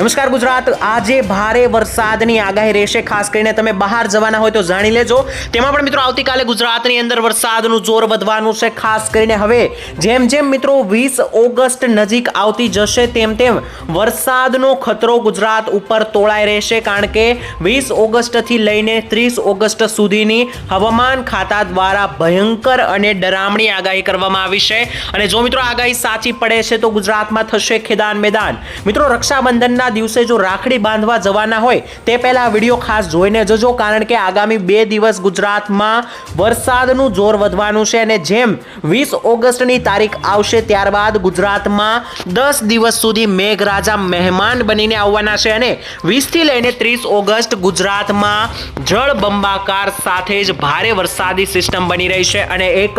નમસ્કાર ગુજરાત. આજે ભારે વરસાદની આગાહી રહેશે. ખાસ કરીને તમે બહાર જવાના હોય તો જાણી લેજો. તેમાં પણ મિત્રો આવતીકાલે ગુજરાતની અંદર વરસાદનું જોર વધવાનું છે. ખાસ કરીને હવે જેમ જેમ મિત્રો વીસ ઓગસ્ટ નજીક આવતી જશે, તેમ તેમ વરસાદનો ખતરો ગુજરાત ઉપર તોળાઈ રહેશે. કારણ કે વીસ ઓગસ્ટથી લઈને ત્રીસ ઓગસ્ટ સુધીની હવામાન ખાતા દ્વારા ભયંકર અને ડરામણી આગાહી કરવામાં આવી છે. અને જો મિત્રો આગાહી સાચી પડે છે, તો ગુજરાતમાં થશે ખેદાન મેદાન. મિત્રો રક્ષાબંધનના દિવસે જો રાખડી બાંધવા જવાના હોય, તે પહેલાં આ વીડિયો ખાસ જોઈને જજો, કારણ કે આગામી બે દિવસ ગુજરાતમાં વરસાદનું જોર વધવાનું છે અને જેમ વીસ ઓગસ્ટની તારીખ આવશે, ત્યારબાદ ગુજરાતમાં દસ દિવસ સુધી મેઘરાજા મહેમાન બનીને આવવાના છે અને વીસથી લઈને ત્રીસ ઓગસ્ટ ગુજરાતમાં જળ બંબાકાર સાથે જ ભારે વરસાદી સિસ્ટમ બની રહી છે અને એક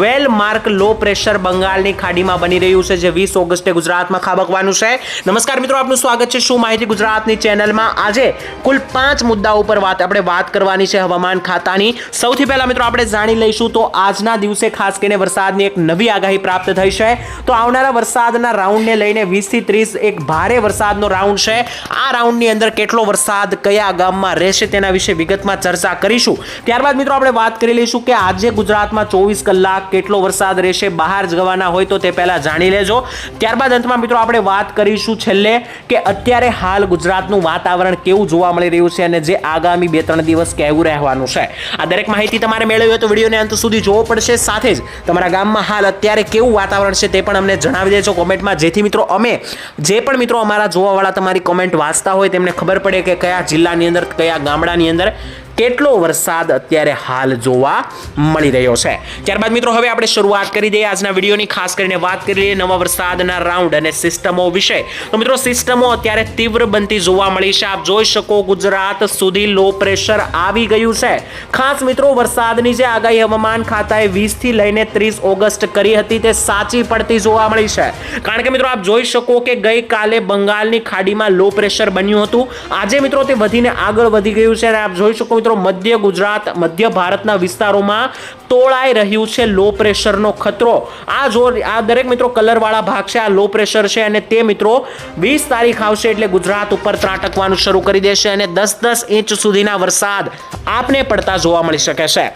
વેલ માર્ક લો પ્રેશર બંગાળની ખાડીમાં બની રહ્યું છે, જે વીસ ઓગસ્ટે ગુજરાતમાં ખાબકવાનું છે. નમસ્કાર મિત્રો, આપનું સ્વાગત છે શું માહિતી ગુજરાતની ચેનલમાં? આજે કુલ પાંચ મુદ્દા ઉપર વાત આપણે વાત કરવાની છે હવામાન ખાતાની. સૌથી પહેલા મિત્રો આપણે જાણી લઈશું તો આજના દિવસે ખાસ કરીને વરસાદની એક નવી આગાહી પ્રાપ્ત થઈ છે. તો આવનારા વરસાદના રાઉન્ડને લઈને વીસથી ત્રીસ એક ભારે વરસાદનો રાઉન્ડ છે. આ રાઉન્ડની અંદર કેટલો વરસાદ કયા ગામમાં રહેશે તેના વિશે વિગતમાં ચર્ચા કરીશું. ત્યારબાદ મિત્રો આપણે વાત કરી લઈશું કે આજે ગુજરાતમાં ચોવીસ કલાક કેટલો વરસાદ રહેશે, બહાર જવાના હોય તો તે પહેલાં જાણી લેજો. ત્યારબાદ અંતમાં મિત્રો આપણે વાત કરીશું છેલ્લે કે અત્યારે હાલ ગુજરાતનું વાતાવરણ કેવું જોવા મળી રહ્યું છે અને જે આગામી બે ત્રણ દિવસ કેવું રહેવાનું છે. આ દરેક માહિતી તમારે મેળવી હોય તો વિડીયોને અંત સુધી જોવો પડશે. સાથે જ તમારા ગામમાં હાલ અત્યારે કેવું વાતાવરણ છે તે પણ અમને જણાવી દેજો કોમેન્ટમાં. જેથી મિત્રો અમે, જે પણ મિત્રો અમારા જોવાવાળા તમારી કોમેન્ટ વાંચતા હોય તેમને ખબર પડે કે કયા જિલ્લાની અંદર, કયા ગામડાની અંદર કેટલો વરસાદ અત્યારે હાલ જોવા મળી રહ્યો છે? ત્યારબાદ મિત્રો, હવે આપણે શરૂઆત કરી દઈએ આજના વિડીયોની. ખાસ કરીને વાત કરી લઈએ નવા વરસાદના રાઉન્ડ અને સિસ્ટમો વિશે. તો મિત્રો, સિસ્ટમો અત્યારે તીવ્ર બનતી જોવા મળી છે. આપ જોઈ શકો ગુજરાત સુધી લો પ્રેશર આવી ગયું છે. ખાસ મિત્રો, વરસાદની જે આગાહી હવામાન ખાતાએ વીસથી લઈને ત્રીસ ઓગસ્ટ કરી હતી, તે સાચી પડતી જોવા મળી છે. કારણ કે મિત્રો, આપ જોઈ શકો કે ગઈકાલે બંગાળની ખાડીમાં લો પ્રેશર બન્યું હતું. આજે મિત્રો, તે વધીને આગળ વધી ગયું છે અને આપ જોઈ શકો મિત્રો મધ્ય ગુજરાત, મધ્ય ભારતના વિસ્તારોમાં તોળાઈ રહ્યું છે લો પ્રેશરનો ખતરો. આ જોર, આ દરેક મિત્રો કલરવાળા ભાગ છે, આ લો પ્રેશર છે અને તે મિત્રો વીસ તારીખ આવશે એટલે ગુજરાત ઉપર ત્રાટકવાનું શરૂ કરી દેશે અને દસ દસ ઇંચ સુધીના વરસાદ આપને પડતા જોવા મળી શકે છે.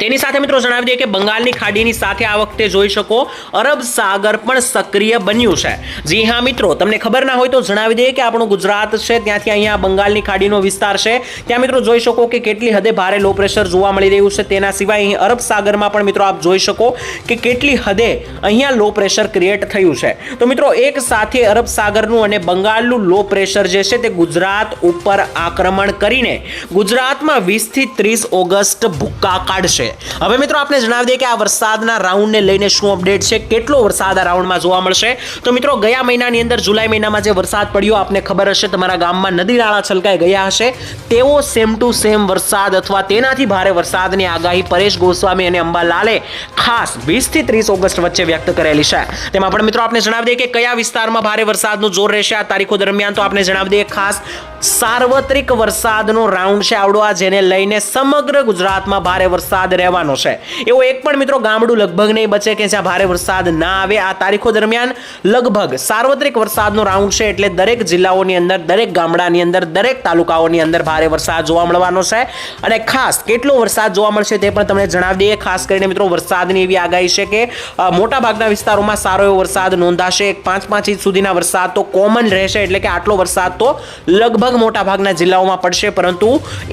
તેની સાથે મિત્રો જણાવી દઈએ કે બંગાળની ખાડીની સાથે આ વખતે જોઈ શકો અરબ સાગર પણ સક્રિય બન્યું છે. જી હા મિત્રો, તમને ખબર ના હોય તો જણાવી દઈએ કે આપણું ગુજરાત છે, ત્યાંથી અહીંયા બંગાળની ખાડીનો વિસ્તાર છે. ત્યાં મિત્રો જોઈ શકો કે કેટલી હદે ભારે લો પ્રેશર જોવા મળી રહ્યું છે. તેના સિવાય અહીં અરબ સાગરમાં પણ મિત્રો આપ જોઈ શકો કે કેટલી હદે અહીંયા લો પ્રેશર ક્રિએટ થયું છે. તો મિત્રો એક સાથે અરબ સાગરનું અને બંગાળનું લો પ્રેશર જે છે તે ગુજરાત ઉપર આક્રમણ કરીને ગુજરાતમાં વીસથી ત્રીસ ઓગસ્ટ ભૂક્કા કાઢશે. હવે મિત્રો આપણે જણાવી દઈએ કે આ વરસાદના રાઉન્ડને લઈને શું અપડેટ છે? કેટલો વરસાદ આ રાઉન્ડમાં જોવા મળશે? તો મિત્રો ગયા મહિનાની અંદર જુલાઈ મહિનામાં જે વરસાદ પડ્યો, આપને ખબર હશે, તમારા ગામમાં નદી નાળા છલકાઈ ગયા હશે. તેવો સેમ ટુ સેમ વરસાદ અથવા તેનાથી ભારે વરસાદની આગાહી પરેશ ગોસ્વામી અને અંબાલાલે ખાસ વીસથી ત્રીસ ઓગસ્ટ વચ્ચે વ્યક્ત કરેલી છે. તેમાં પણ મિત્રો આપણે જણાવી દઈએ કે કયા વિસ્તારમાં ભારે વરસાદનું જોર રહેશે આ તારીખો દરમિયાન, તો આપણે જણાવી દઈએ ખાસ સાર્વત્રિક વરસાદનો રાઉન્ડ છે આવડો આ, જેને લઈને સમગ્ર ગુજરાતમાં ભારે વરસાદ રહેવાનો છે. એવો એક પણ મિત્રો ગામડું લગભગ નહીં બચે કે જ્યાં ભારે વરસાદ ના આવે. આ તારીખો દરમિયાન લગભગ સાર્વત્રિક વરસાદનો રાઉન્ડ છે એટલે દરેક જિલ્લાઓની અંદર, દરેક ગામડાની અંદર, દરેક તાલુકાઓની અંદર ભારે વરસાદ જોવા મળવાનો છે. અને ખાસ કેટલો વરસાદ જોવા મળશે તે પણ તમને જણાવી દઈએ. ખાસ કરીને મિત્રો વરસાદની એવી આગાહી છે કે મોટાભાગના મોટા ભાગના વિસ્તારોમાં સારો એવો વરસાદ નોંધાશે. એક પાંચ પાંચ ઇંચ સુધીના વરસાદ તો કોમન રહેશે એટલે કે આટલો વરસાદ તો લગભગ મોટાભાગના જિલ્લાઓમાં પડશે. પરંતુ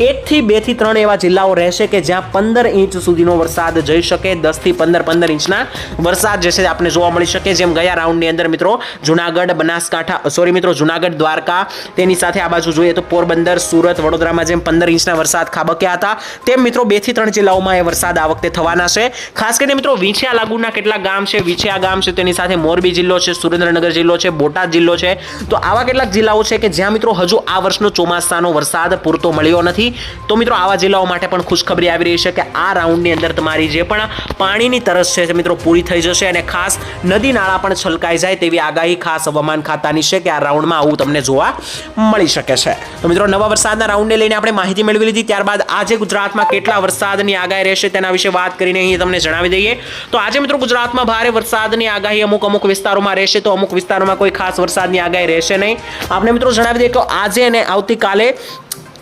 એકથી બેથી ત્રણ એવા જિલ્લાઓ રહેશે કે જ્યાં પંદર ઇંચ સુધીનો વરસાદ જઈ શકે, દસથી પંદર પંદર ઇંચના વરસાદ જે છે આપણે જોવા મળી શકે. જેમ ગયા રાઉન્ડની અંદર મિત્રો, જુનાગઢ, બનાસકાંઠા સોરી મિત્રો, જુનાગઢ, દ્વારકા, તેની સાથે આ બાજુ જોઈએ તો પોરબંદર, સુરત, વડોદરામાં જેમ પંદર ઇંચના વરસાદ ખાબક્યા હતા, તેમ મિત્રો બેથી ત્રણ જિલ્લાઓમાં એ વરસાદ આ વખતે થવાના છે. ખાસ કરીને મિત્રો, વિંછિયા લાગુના કેટલાક ગામ છે. વિછિયા ગામ છે, તેની સાથે મોરબી જિલ્લો છે, સુરેન્દ્રનગર જિલ્લો છે, બોટાદ જિલ્લો છે. તો આવા કેટલાક જિલ્લાઓ છે કે જ્યાં મિત્રો હજુ આ વર્ષનો ચોમાસાનો વરસાદ પૂરતો મળ્યો નથી. તો મિત્રો, આવા જિલ્લાઓ માટે પણ ખુશખબરી આવી રહી છે કે આ રાઉન્ડની અંદર તમારી જે પણ પાણીની તરસ છે મિત્રો પૂરી થઈ જશે અને ખાસ નદી નાળા પણ છલકાઈ જાય તેવી આગાહી ખાસ હવામાન ખાતાની છે કે આ રાઉન્ડમાં આવું તમને જોવા મળી શકે છે. તો મિત્રો નવા વરસાદના રાઉન્ડને લઈને આપણે માહિતી મેળવી લીધી. ત્યારબાદ આજે ગુજરાતમાં કેટલા વરસાદની આગાહી રહેશે તેના વિશે વાત કરીને અહીં તમને જણાવી દઈએ. તો આજે મિત્રો ગુજરાતમાં ભારે વરસાદની આગાહી અમુક અમુક વિસ્તારોમાં રહેશે તો અમુક વિસ્તારોમાં કોઈ ખાસ વરસાદની આગાહી રહેશે નહીં. આપણે મિત્રો જણાવી દઈએ કે આજે અને આવતીકાલે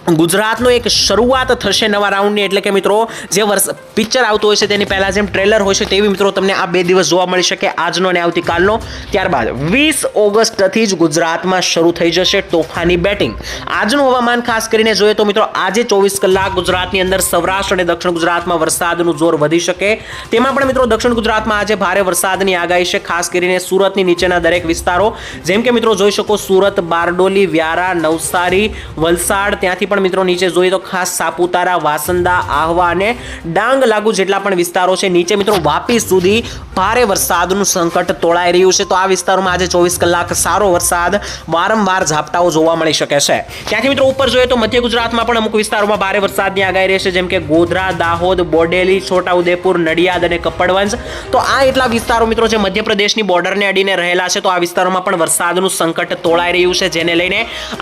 ગુજરાતનો એક શરૂઆત થશે નવા રાઉન્ડની એટલે કે મિત્રો, જે વર્ષ પિક્ચર આવતું હોય છે તેની પહેલાં જેમ ટ્રેલર હોય છે તેવી મિત્રો તમને આ બે દિવસ જોવા મળી શકે આજનો અને આવતીકાલનો. ત્યારબાદ વીસ ઓગસ્ટથી જ ગુજરાતમાં શરૂ થઈ જશે તોફાની બેટિંગ આજનું હવામાન ખાસ કરીને જોઈએ તો મિત્રો, આજે ચોવીસ કલાક ગુજરાતની અંદર સૌરાષ્ટ્ર અને દક્ષિણ ગુજરાતમાં વરસાદનું જોર વધી શકે. તેમાં પણ મિત્રો, દક્ષિણ ગુજરાતમાં આજે ભારે વરસાદની આગાહી છે, ખાસ કરીને સુરતની નીચેના દરેક વિસ્તારો. જેમ કે મિત્રો, જોઈ શકો સુરત, બારડોલી, વ્યારા, નવસારી, વલસાડ, ત્યાંથી પણ મિત્રો નીચે જોઈએ તો ખાસ સાપુતારા, વાસંદા, આહવા અને ડાંગ લાગુ જેટલા પણ વિસ્તારો છે. નીચે મિત્રો વાપી સુધી ભારે વરસાદનું સંકટ તોળાઈ રહ્યું છે. તો આ વિસ્તારોમાં આજે ચોવીસ કલાક સારો વરસાદ, વારંવાર ઝાપટાઓ જોવા મળી શકે છે. ત્યાંથી મિત્રો ઉપર જોઈએ તો મધ્ય ગુજરાતમાં પણ અમુક વિસ્તારોમાં ભારે વરસાદની આગાહી રહેશે, જેમ કે ગોધરા, દાહોદ, બોડેલી, છોટાઉદેપુર, નડિયાદ અને કપડવંજ. તો આ એટલા વિસ્તારો મિત્રો જે મધ્યપ્રદેશની બોર્ડરને અડીને રહેલા છે, તો આ વિસ્તારોમાં પણ વરસાદનું સંકટ તોળાઈ રહ્યું છે, જેને લઈને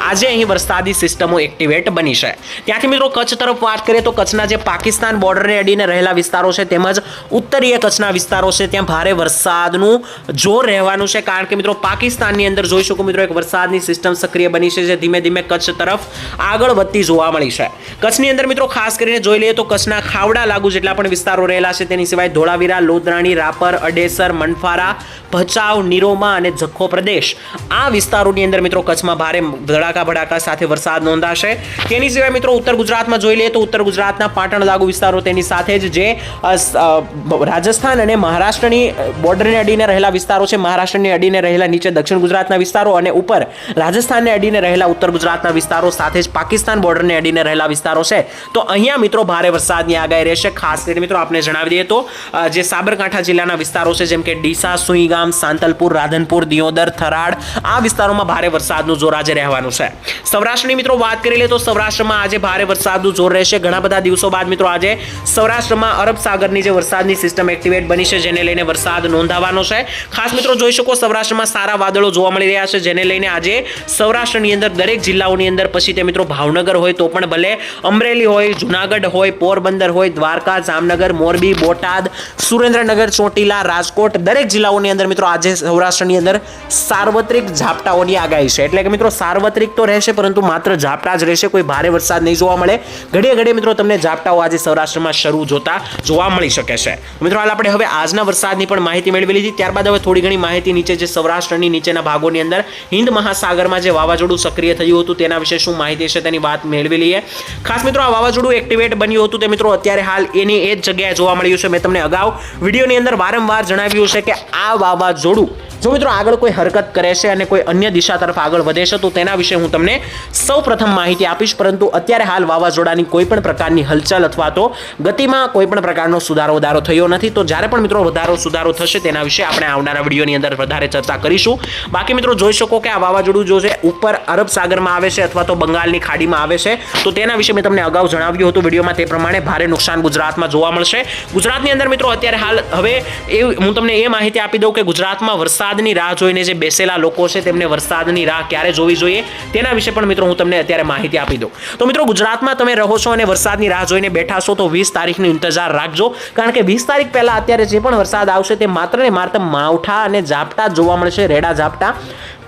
આજે અહીં વરસાદી સિસ્ટમો એક્ટિવેટ બની છે. ત્યાંથી મિત્રો કચ્છ તરફ વાત કરીએ તો કચ્છના જે પાકિસ્તાન બોર્ડરને અડીને રહેલા વિસ્તારો છે તેમજ ઉત્તરીય કચ્છના વિસ્તારો છે ત્યાં ભારે વરસાદનું જોર રહેવાનું છે. કારણ કે મિત્રો પાકિસ્તાનની અંદર જોઈ શકો મિત્રો એક વરસાદની સિસ્ટમ સક્રિય બની છે જે ધીમે ધીમે કચ્છ તરફ આગળ વધતી જોવા મળી છે. કચ્છની અંદર મિત્રો ખાસ કરીને જોઈ લઈએ તો કચ્છના ખાવડા લાગુ જેટલા પણ વિસ્તારો રહેલા છે તેની સિવાય ધોળાવીરા, લોદરાણી, રાપર, અડેસર, મનફારા, ભચાઉ, નિરોમા અને જખો પ્રદેશ આ વિસ્તારોની અંદર મિત્રો કચ્છમાં ભારે ધડાકા ભડાકા સાથે વરસાદ નોંધાશે. તેની સિવાય મિત્રો ઉત્તર ગુજરાતમાં જોઈ લઈએ તો ઉત્તર ગુજરાતના પાટણ લાગુ વિસ્તારો તેની સાથે જ જે રાજસ્થાન અને મહારાષ્ટ્રની બોર્ડરને અડીને રહેલા વિસ્તારો છે. મહારાષ્ટ્રની અડીને રહેલા નીચે દક્ષિણ ગુજરાતના વિસ્તારો અને ઉપર રાજસ્થાનને અડીને રહેલા ઉત્તર ગુજરાતના વિસ્તારો સાથે જ પાકિસ્તાન બોર્ડરને અડીને રહેલા વિસ્તારો છે. તો અહીંયા મિત્રો ભારે વરસાદની આગાહી રહેશે. ખાસ કરીને મિત્રો આપણે જણાવી દઈએ તો જે સાબરકાંઠા જિલ્લાના વિસ્તારો છે, જેમ કે ડીસા, સુઈગામ, સાંતલપુર, રાધનપુર, દિયોદર, થરાડ, આ વિસ્તારોમાં ભારે વરસાદનું જોર આજે રહેવાનું છે. સૌરાષ્ટ્રની મિત્રો વાત કરી લે તો સૌરાષ્ટ્રમાં આજે ભારે વરસાદનું જોર રહેશે. ઘણા બધા દિવસો બાદ મિત્રો આજે સૌરાષ્ટ્રમાં અરબ સાગરની જે વરસાદની સિસ્ટમ એક્ટિવેટ બની છે, જેને લઈને વરસાદ નોંધાવાનો છે. ખાસ મિત્રો જોઈ શકો સૌરાષ્ટ્રમાં સારા વાદળો જોવા મળી રહ્યા છે, જેને લઈને આજે સૌરાષ્ટ્રની અંદર દરેક જિલ્લાઓની અંદર પછી તે મિત્રો ભાવનગર હોય તો પણ ભલે અમરેલી હોય, જુનાગઢ હોય, પોરબંદર હોય, દ્વારકા, જામનગર, મોરબી, બોટાદ, સુરેન્દ્રનગર, ચોટીલા, રાજકોટ દરેક જિલ્લાઓની અંદર મિત્રો આજે સૌરાષ્ટ્રની અંદર સાર્વત્રિક ઝાપટાઓની આગાહી છે. એટલે કે મિત્રો સાર્વત્રિક તો રહેશે, પરંતુ માત્ર ઝાપટા જ રહેશે, કોઈ ભારે વરસાદ નહીં જોવા મળે. ઘડીએ ઘડીએ મિત્રો તમને ઝાપટાઓ આજે સૌરાષ્ટ્રમાં શરૂ જોતા જોવા મળી શકે છે. મિત્રો, હાલ આપણે હવે આજના વરસાદની પણ માહિતી મેળવી લીધી. ત્યારબાદ હવે થોડી ઘણી માહિતી નીચે જે સૌરાષ્ટ્રની નીચેના ભાગોની અંદર હિન્દ મહાસાગરમાં જે વાવાઝોડું સક્રિય થયું હતું તેના વિશે શું માહિતી છે તેની વાત મેળવી લઈએ. ખાસ મિત્રો, આ વાવાઝોડું એક્ટિવેટ બન્યું હતું તે મિત્રો અત્યારે હાલ એની એ જ જગ્યાએ જોવા મળ્યું છે. મેં તમને અગાઉ વિડીયોની અંદર વારંવાર જણાવ્યું છે કે આ વાવાઝોડું જો મિત્રો આગળ કોઈ હરકત કરે છે અને કોઈ અન્ય દિશા તરફ આગળ વધે છે, તો તેના વિશે હું તમને સૌ પ્રથમ માહિતી આપીશ. પરંતુ અત્યારે હાલ વાવાઝોડાની કોઈ પણ પ્રકારની હલચલ અથવા તો ગતિમાં કોઈ પણ પ્રકારનો સુધારો વધારો થયો નથી. તો જ્યારે પણ મિત્રો વધારો સુધારો થશે તેના વિશે આપણે આવનારા વિડીયોની અંદર વધારે ચર્ચા કરીશું. બાકી મિત્રો જોઈ શકો કે આ વાવાઝોડું જો છે ઉપર અરબ સાગરમાં આવે છે અથવા તો બંગાળની ખાડીમાં આવે છે, તો તેના વિશે મેં તમને અગાઉ જણાવ્યું હતું વિડીયોમાં તે પ્રમાણે ભારે નુકસાન ગુજરાતમાં જોવા મળશે. ગુજરાતની અંદર મિત્રો અત્યારે હાલ હવે એ હું તમને એ માહિતી આપી દઉં કે ગુજરાતમાં વરસાદની રાહ જોઈને જે બેસેલા લોકો છે તેમને વરસાદની રાહ ક્યારે જોવી જોઈએ તેના વિશે પણ મિત્રો હું તમને અત્યારે માહિતી આપી દઉં. તો મિત્રો, ગુજરાતમાં તમે રહો છો અને વરસાદની રાહ જોઈને બેઠા છો, તો વીસ તારીખનો ઇંતજાર રાખજો. કારણ કે વીસ તારીખ પહેલા અત્યારે જે પણ વરસાદ આવશે તે માત્ર ને માત્ર માવઠા અને ઝાપટા જોવા મળશે, રેડા ઝાપટા.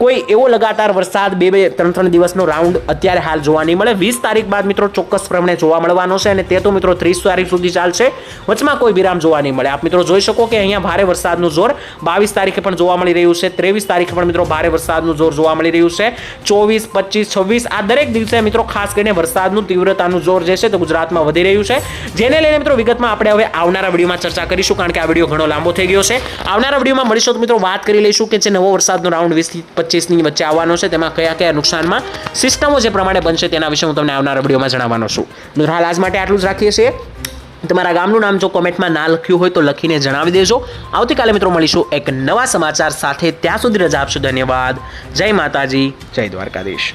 કોઈ એવો લગાતાર વરસાદ બે બે ત્રણ ત્રણ દિવસનો રાઉન્ડ અત્યારે હાલ જોવા નહીં મળે. વીસ તારીખ બાદ મિત્રો ચોક્કસ પ્રમાણે જોવા મળવાનો છે અને તે તો મિત્રો ત્રીસ તારીખ સુધી ચાલશે. વચમાં કોઈ વિરામ જોવા નહીં મળે. આપ મિત્રો જોઈ શકો કે અહીંયા ભારે વરસાદનું જોર બાવીસ તારીખે પણ જોવા મળી રહ્યું છે. ત્રેવીસ તારીખે પણ મિત્રો ભારે વરસાદનું જોર જોવા મળી રહ્યું છે. ચોવીસ, પચીસ, છવ્વીસ આ દરેક દિવસે મિત્રો ખાસ કરીને વરસાદનું તીવ્રતાનું જોર જે છે તે ગુજરાતમાં વધી રહ્યું છે. જેને લઈને મિત્રો વિગતમાં આપણે હવે આવનારા વિડીયોમાં ચર્ચા કરીશું કારણ કે આ વીડિયો ઘણો લાંબો થઈ ગયો છે. આવનારા વિડીયોમાં મળીશું તો મિત્રો વાત કરી લઈશું કે જે નવો વરસાદનો રાઉન્ડ વીસથી પચીસની વચ્ચે આવવાનો છે. તેમાં કયા કયા નુકસાનમાં સિસ્ટમો જે પ્રમાણે બનશે તેના વિશે હું તમને આવનારા વિડીયોમાં જણાવવાનો છું. હાલ આજ માટે આટલું જ રાખીએ છીએ. તમારા ગામનું નામ જો કોમેન્ટમાં ના લખ્યું હોય તો લખીને જણાવી દેજો. આવતીકાલે મિત્રો મળીશું એક નવા સમાચાર સાથે. ત્યાં સુધી રજા આપશો. ધન્યવાદ. જય માતાજી. જય દ્વારકાધીશ.